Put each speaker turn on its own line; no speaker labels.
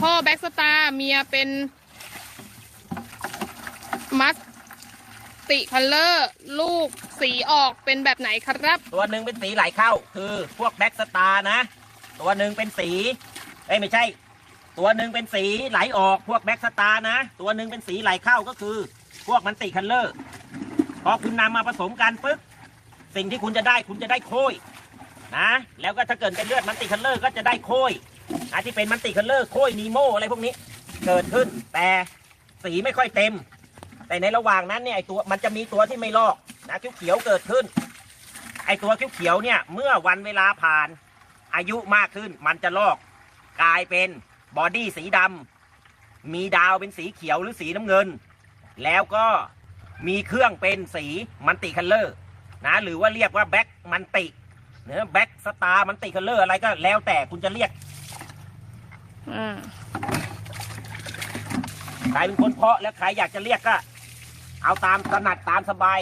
พ่อแบ็กสตาร์เมียเป็นมัสติคัลเลอร์ลูกสีออกเป็นแบบไหนครับ
ตัวหนึ่งเป็นสีไหลเข้า คือพวกแบ็กสตาร์นะ ตัวหนึ่งเป็นสีเอ้ยไม่ใช่ ตัวหนึ่งเป็นสีไหลออกพวกแบ็กสตาร์นะ ตัวหนึ่งเป็นสีไหลเข้าก็คือ พวกมันติคัลเลอร์พอคุณนำมาผสมกันปึ๊บสิ่งที่คุณจะได้คุณจะได้โค้ยนะ แล้วก็ถ้าเกิดเป็นเลือดมันติคัลเลอร์ก็จะได้โค้ย นะที่เป็นมันติคัลเลอร์โค้ยนีโมอะไรพวกนี้ เกิดขึ้น แต่สีไม่ค่อยเต็ม แต่ในระหว่างนั้นเนี่ยไอตัวมันจะมีตัวที่ไม่ลอกนะเขียวๆเกิดขึ้น ไอตัวเขียวๆเนี่ยเมื่อวันเวลาผ่านอายุมากขึ้นมันจะลอกกลายเป็นบอดี้สีดำมีดาวเป็นสีเขียวหรือสีน้ำเงิน แล้วก็มีเครื่องเป็นสีมันติคัลเลอร์นะหรือว่าเรียกว่าแบ็คมันติเนื้อแบ็คสตาร์มันติคัลเลอร์อะไรก็แล้วแต่คุณจะเรียก ใครเป็นคนเพาะแล้วใครอยากจะเรียกก็ เอาตามถนัดตามสบาย